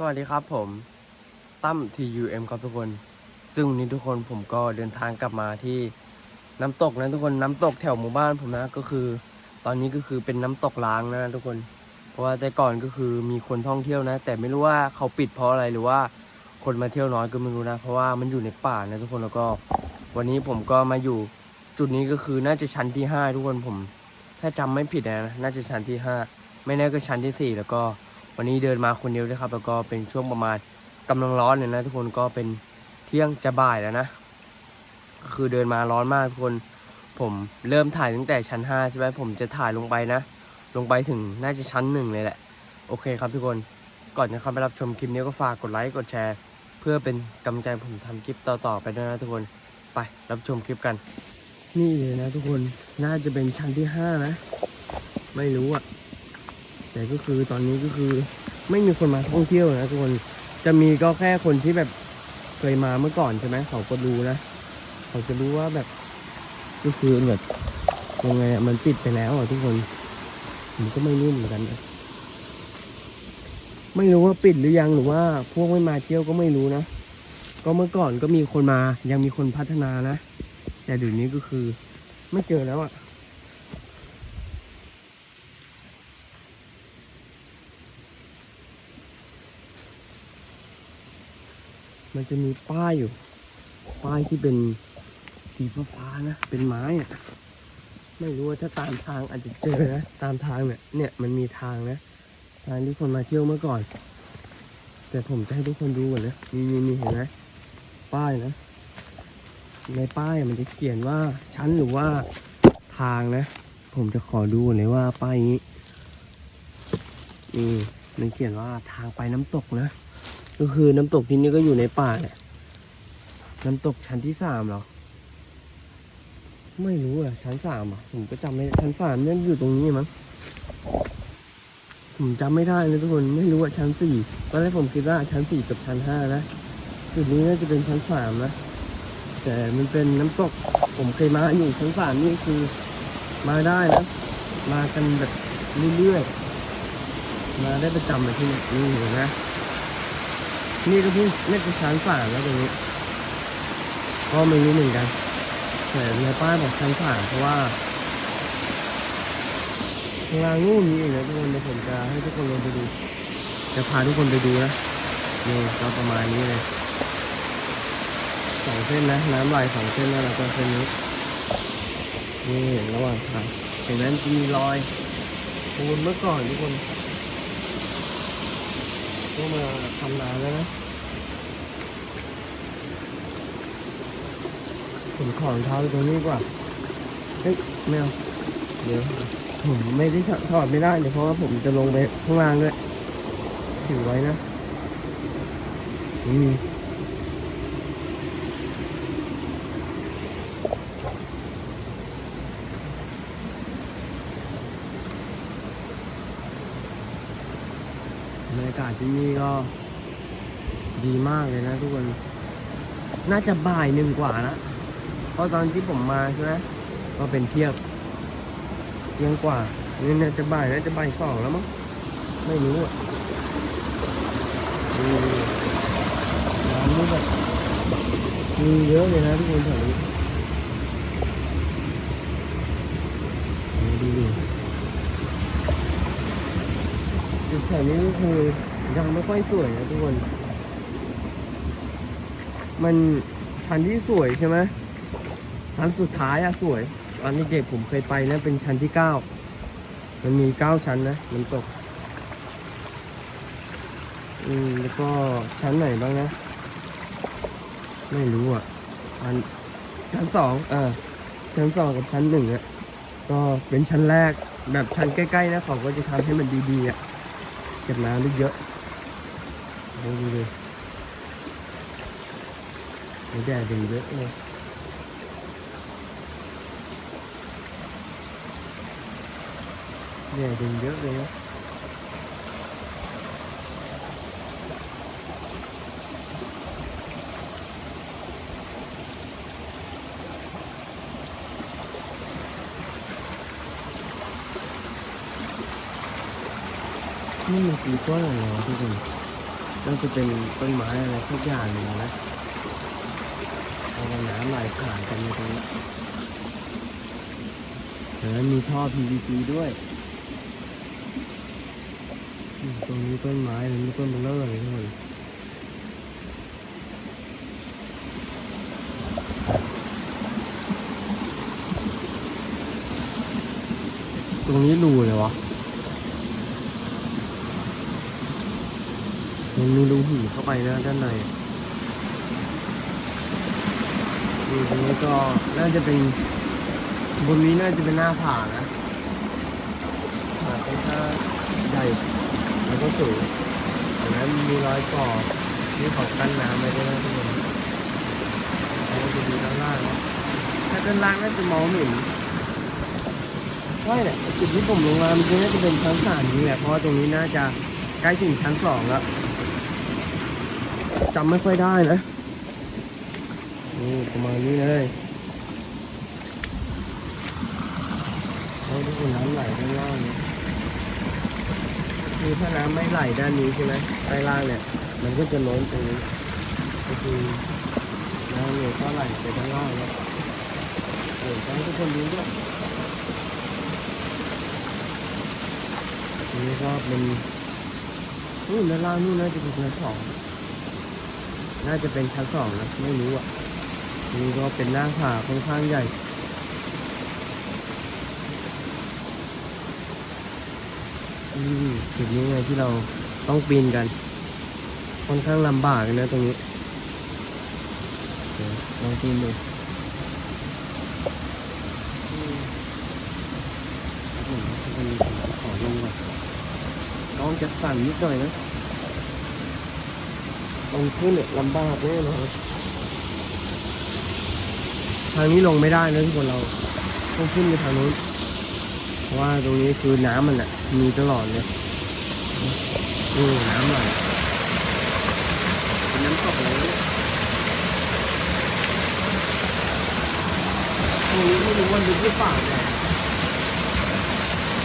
สวัสดีครับผมตั้ม TUM ครับทุกคน ซึ่งวันนี้ทุกคนผมก็เดินทางกลับมาที่น้ำตกนะทุกคนน้ำตกแถวหมู่บ้านผมนะก็คือ ตอนนี้ก็คือเป็นน้ำตกล้างนะทุกคน เพราะว่าแต่ก่อนก็คือมีคนท่องเที่ยวนะ แต่ไม่รู้ว่าเขาปิดเพราะอะไรหรือว่าคนมาเที่ยวน้อยก็ไม่รู้นะ เพราะว่ามันอยู่ในป่านะทุกคนแล้วก็ วันนี้ผมก็มาอยู่จุดนี้ก็คือน่าจะชั้นที่ห้าทุกคนผม ถ้าจำไม่ผิดนะ น่าจะชั้นที่ห้าไม่แน่ก็ชั้นที่สี่แล้วก็ วันนี้เดินมาคนเดียวด้วยครับ แล้วก็เป็นช่วงประมาณกำลังร้อนเลยนะทุกคนก็เป็นเที่ยงจะบ่ายแล้วนะคือเดินมาร้อนมากทุกคน ผมเริ่มถ่ายตั้งแต่ชั้นห้าใช่ไหมผมจะถ่ายลงไปนะ ลงไปถึงน่าจะชั้นหนึ่งเลยแหละ โอเคครับทุกคนก่อนจะเข้าไปรับชมคลิปนี้ก็ฝากกดไลค์กดแชร์ เพื่อเป็นกำลังใจผมทำคลิปต่อๆไปด้วยนะทุกคนไปรับชมคลิปกัน นี่เลยนะทุกคนน่าจะเป็นชั้นที่ห้านะ ไม่รู้อะ แต่ก็คือตอนนี้ก็คือไม่มีคนมาท่องเที่ยวนะทุกคนจะมีก็แค่คนที่แบบเคยมาเมื่อก่อนใช่ไหมเขาก็รู้นะเขาจะรู้ว่าแบบ ก็คือแบบยังไงอะมันปิดไปแล้วอะทุกคนผมก็ไม่รู้เหมือนกันนะไม่รู้ว่าปิดหรือยังหรือว่า พวกไม่มาเที่ยวก็ไม่รู้นะก็เมื่อก่อนก็มีคนมา ยังมีคนพัฒนานะ แต่เดี๋ยวนี้ก็คือไม่เจอแล้วอะ มันจะมีป้ายอยู่ ป้ายที่เป็นสีฟ้าๆนะ เป็นไม้อะไม่รู้ว่าถ้าตามทางอาจจะเจอนะตามทางเนี่ยเนี่ยมันมีทางนะทางที่คนมาเที่ยวเมื่อก่อน แต่ผมจะให้ทุกคนดูก่อนนะมีมีมีเห็นไหมป้ายนะ ในป้ายมันจะเขียนว่าชั้นหรือว่าทางนะ ผมจะขอดูก่อนเลยว่าป้ายนี้นี่มันเขียนว่าทางไปน้ำตกนะ ก็คือน้ำตกที่นี่ก็อยู่ในป่าเนี่ยน้ำตกชั้นที่สามเหรอ ไม่รู้อะ ชั้นสามอะ ผมก็จำไม่ชั้นสามเนี่ยอยู่ตรงนี้มั้งผมจำไม่ได้เลยทุกคนไม่รู้ว่าชั้นสี่ตอนแรกผมคิดว่าชั้นสี่กับชั้นห้านะจุดนี้น่าจะเป็นชั้นสามนะแต่มันเป็นน้ำตก ผมเคยมาอยู่ชั้นสามนี่คือมาได้นะมากันแบบเรื่อยๆมาได้ประจำเลยที่นี่นี่เห็ นี่ก็เพิ่งเล่นเป็นชั้นสาแล้วตรงนี้ก็ไม่รู้เหมือนกันแต่ในป้ายบอกชั้นสาเพราะว่าข้างล่างนู่นมีอีกนะทุกคนเดี๋ยวผมจะให้ทุกคนลงไปดู จะพาทุกคนไปดูนะนี่ก็ประมาณนี้เลยสองเส้นนะน้ำไหลสองเส้นแล้วแล้วก็เส้นนี้นี่ระหว่างทางเห็นไหมมันจะมีรอยปูนเมื่อก่อนทุกคน ก็มาทำนานแล้วนะผมของเท้าตรงนี้กว่า เฮ้ยแมวเดี๋ยว ผมไม่ได้ถถอดไม่ได้เดี๋ยวเพราะว่าผมจะลงไปข้างล่างด้วยถือไว้นะ อืมบรรยากาศ ที่นี่ก็ดีมากเลยนะทุกคน น่าจะบ่ายหนึ่งกว่านะ เพราะตอนที่ผมมาใช่ไหมก็เป็นเที่ยงเที่ยงกว่านี่น่าจะบ่ายน่าจะบ่ายสองแล้วมั้ง ไม่รู้อะร้านนี้แบบมีเยอะเลยนะทุกคนแถวนี้ดูดิจุดแถวนี้ก็คือ ยังไม่ค่อยสวยนะทุกคน มันชั้นที่สวยใช่ไหมชั้นสุดท้ายอะสวยตอนนี้เด็กผมเคยไปนะ เป็นชั้นที่เก้ามันมีเก้าชั้นนะมันตก อืมแล้วก็ชั้นไหนบ้างนะ ไม่รู้อะชั้นชั้นสองเออชั้นสองกับชั้นหนึ่งอะก็เป็นชั้นแรกแบบชั้นใกล้ๆนะเขาก็จะทำให้มันดีๆอะเก็บน้ำได้เยอะ ดูดิมีแดดดีเยอะเลยแดดดีเยอะเลย นะนี่มันปีก้อนอะไรวะทุกคนน่าจะเป็นต้นไม้อะไรทุกอย่างเลยนะเอาน้ำไหลผ่านกันในตรงนี้แล้วมีท่อ PVC ด้วย ตรงนี้ต้นไม้เลยมีต้นเบลเลอร์เลยทุกคนตรงนี้รูเลยวะ มันมีรูหีเข้าไปนะด้านในนี่ตรงนี้ก็น่าจะเป็นบนนี้น่าจะเป็นหน้าผานะผาค่อนข้างใหญ่แล้วก็สูงแต่นั้นมีรอยก่อที่เขากั้นน้ำไว้ด้วยนะทุกคนแล้วก็จะดูด้านล่างถ้าด้านล่างน่าจะมองไม่เห็นใช่แหละจุดที่ผมลงมาเมื่อกี้น่าจะเป็นชั้นสามนี่แหละเพราะตรงนี้น่าจะใกล้ถึงชั้นสองแล้ว จำไม่ค่อยได้นะนี่ประมาณนี้เลยเราดูน้ำไหลด้านล่างคือถ้าน้ำไม่ไหลด้านนี้ใช่ไหมใต้ล่างเนี่ย มันก็จะล้นตรงนี้ก็คือน้ำเนี่ยก็ไหลไปด้านล่างแล้วเดี๋ยวให้ทุกคนดูด้วยนี่ก็เป็นนู่นด้านล่างนู่นน่าจะเป็นชั้นสอง น่าจะเป็นชั้นสองนะ ไม่รู้อะนี่ก็เป็นหน้าผาค่อนข้างใหญ่อืมจุดนี้ไงที่เราต้องปีนกัน ค่อนข้างลำบากนะตรงนี้เดี๋ยวลองปีนดูอืมผมจะมีขอลงก่อนน้องจะสั่นนิดหน่อยนะ ตรงขึ้นเนี่ยลำบากแน่นอนทางนี้ลงไม่ได้นะทุกคนเราต้องขึ้นไปทางนู้นเพราะว่าตรงนี้คือน้ำมันอะ มีตลอดเลยนี่น้ำไหลเป็นน้ำตกเลยเนี่ยตรงนี้ไม่รู้ว่าลึกหรือเปล่าแต่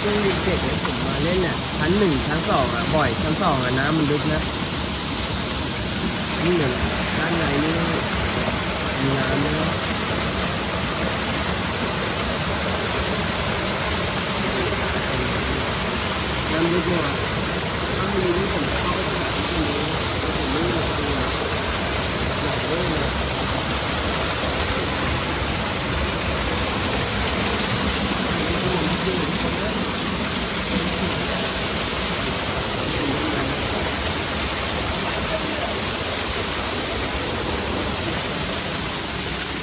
ช่วงเด็กๆเนี่ยผมมาเล่นเนี่ยชั้นหนึ่งชั้นสองอะบ่อยชั้นสองอะน้ำมันลึกนะ นี่เดี๋ยวด้านในนี่มีน้ำด้วยนะน้ำลึกมากถ้าไม่รู้ที่ผมเข้าไปหาที่นี้ผมไม่รู้เลยอยากเล่นเลย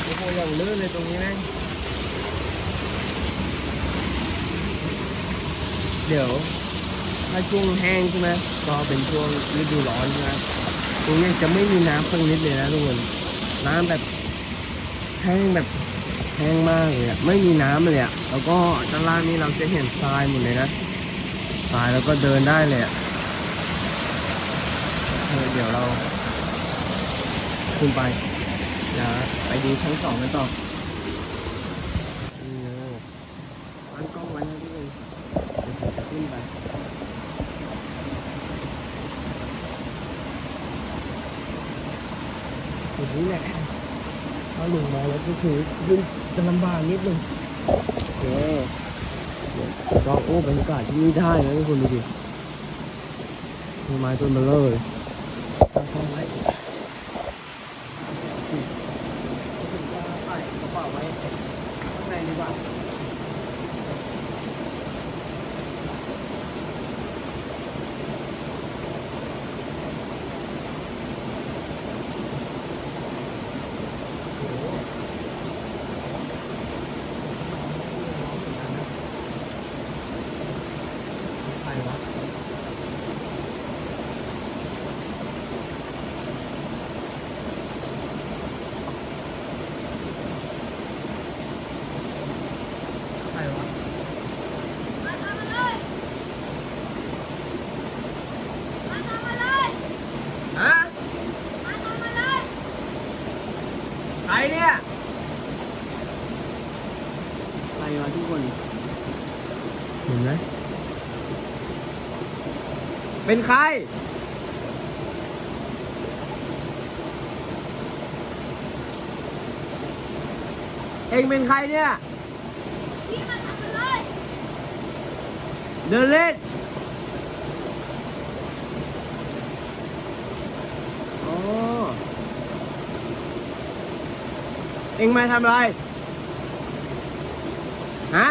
โอ้โหอย่างลื่นเลย ตรงนี้แม่งเดี๋ยว ถ้าช่วงแห้งใช่ไหมก็เป็นช่วงฤดูร้อนใช่ไหมตรงนี้จะไม่มีน้ำสักนิดเลยนะทุกคนน้ำแบบแห้งแบบแห้งมากเลยอะไม่มีน้ำเลยอะแล้วก็ด้านล่างนี้เราจะเห็นทรายหมดเลยนะทรายแล้วก็เดินได้เลยอะเดี๋ยวเราขึ้นไปเดี๋ยวไปดูชั้นสองกันต่อนี่เลยตั้งกล้องไว้นะทุกคนเดี๋ยวผมจะขึ้นไป จุด นี้แหละถ้าลงมาแล้วก็คือขึ้นจะลำบากนิดนึงโอเคเดี๋ยวลองโอ้บรรยากาศที่นี่ได้นะทุกคนดูดิต้นไม้ต้นเบลเลอร์เลยตั้งกล้องไว้ผมจะใส่กระเป๋าไว้ข้างในดีกว่า เป็นใคร เองเป็นใครเนี่ย เดินเล่น โอเองมาทำอะไร ฮะ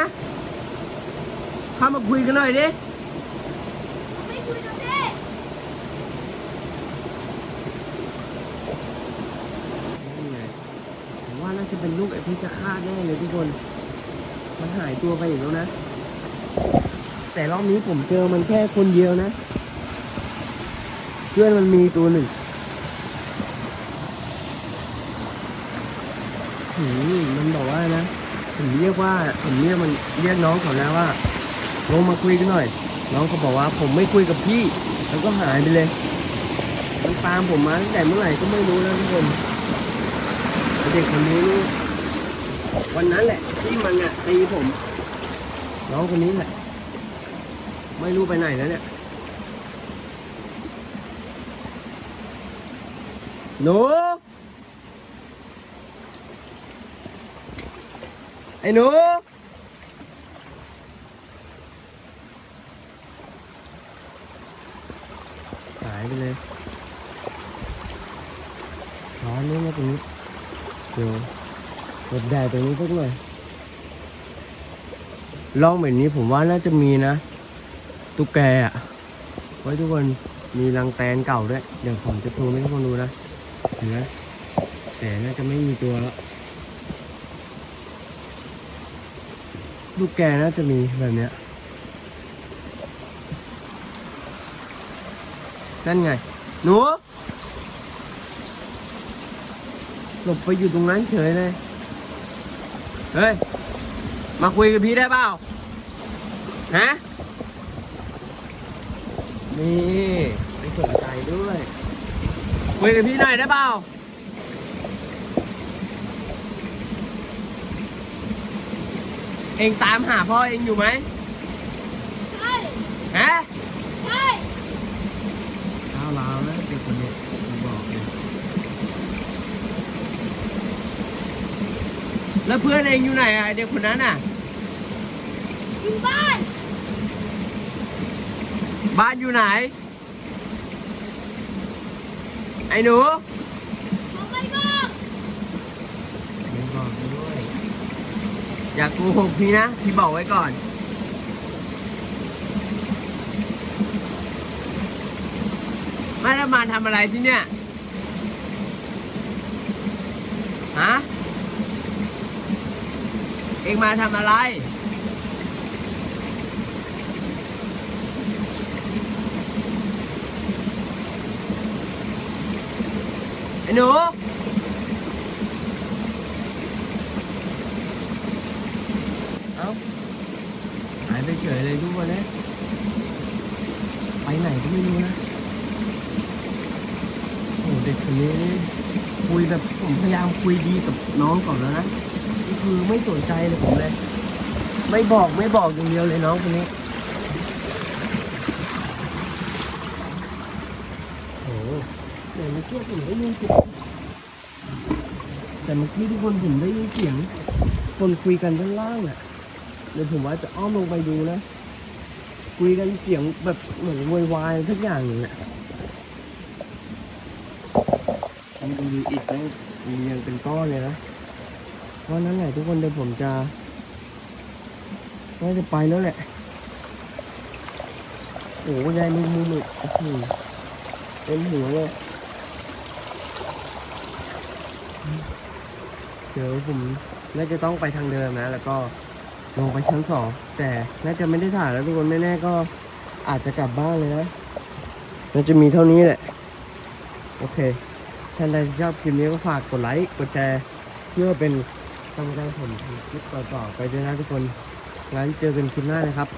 เข้ามาคุยกันหน่อยดิ จะเป็นลูกไอ้พิชฆาแน่เลยทุกคน มันหายตัวไปอีกแล้วนะ แต่รอบนี้ผมเจอมันแค่คนเดียวนะ เพื่อนมันมีตัวหนึ่งหืมมันบอกว่านะ ผมเรียกว่าผมเรียกมันเรียกน้องเขานะว่าลงมาคุยกันหน่อย น้องเขาบอกว่าผมไม่คุยกับพี่ แล้วก็หายไปเลย มันตามผมมาตั้งแต่เมื่อไหร่ก็ไม่รู้นะทุกคน เด็กคนนี้นี่วันนั้นแหละ ที่มันเนี่ยตีผมน้องคนนี้แหละ ไม่รู้ไปไหนแล้วเนี่ยหนูไอ้หนูหายไปเลยร้อนนี่มาตรงนี้ เดี๋ยวกดแดดตรงนี้สักหน่อยล่องแบบนี้ผมว่าน่าจะมีนะ ตุ๊กแกอะ ไว้ทุกคนมีรังแตนเก่าด้วย เดี๋ยวผมจะโชว์ให้ทุกคนดูนะ เห็นไหมแต่น่าจะไม่มีตัวแล้วตุ๊กแกน่าจะมีแบบเนี้ย นั่นไง หนู หลบไปอยู่ตรงนั้นเฉยเลย เฮ้ย มาคุยกับพี่ได้เปล่า ฮะ นี่ไม่สนใจด้วย คุยกับพี่หน่อยได้เปล่า เองตามหาพ่อเองอยู่ไหมใช่ฮะ ใช่ ข้าวลาวนะเด็กคนนี้ผมบอกเลย แล้วเพื่อนเองอยู่ไหนอะเด็กคนนั้นอะ อยู่บ้าน บ้านอยู่ไหน ไอ้หนู ผมไม่บอกไม่บอกด้วยอย่าโกหกพี่นะ พี่บอกไว้ก่อนไม่ได้มาทำอะไรที่เนี่ย ฮะ เองมาทำอะไรไอ้หนูเอ้าหายไปเฉยเลยทุกคนนะไปไหนก็ไม่รู้นะโอ้เด็กคนนี้คุยแบบผมพยายามคุยดีกับน้องก่อนแล้วนะ คือไม่สนใจเลยผมเลย ไม่บอกไม่บอกอย่างเดียวเลยน้องคนนี้โอ้โหเดี๋ยวเมื่อกี้ผมได้ยินเสียงแต่เมื่อกี้ทุกคนผมได้ยินเสียง คนคุยกันด้านล่างอะเดี๋ยวผมว่าจะอ้อมลงไปดูนะคุยกันเสียงแบบเหมือนโวยวายทุกอย่างอย่างเงี้ยนี่ดูอิดแม่งเรียงเป็นก้อนเลยนะ เพราะนั้นแหละทุกคนเดี๋ยวผมจะน่าจะไปแล้วแหละ โอ้โหยายมุมมุมอีกโอ้โหเต็มหัวเลยเดี๋ยวผมน่าจะต้องไปทางเดิมนะ แล้วก็ลงไปชั้นสองแต่น่าจะไม่ได้ถ่ายแล้วทุกคนไม่แน่ก็อาจจะกลับบ้านเลยนะน่าจะมีเท่านี้แหละ โอเคท่านใดที่ชอบคลิปนี้ก็ฝากกดไลค์กดแชร์ เพื่อเป็น กำลังได้ผมคลิปต่อๆไปด้วยนะทุกคน งั้นเจอกันคลิปหน้านะครับ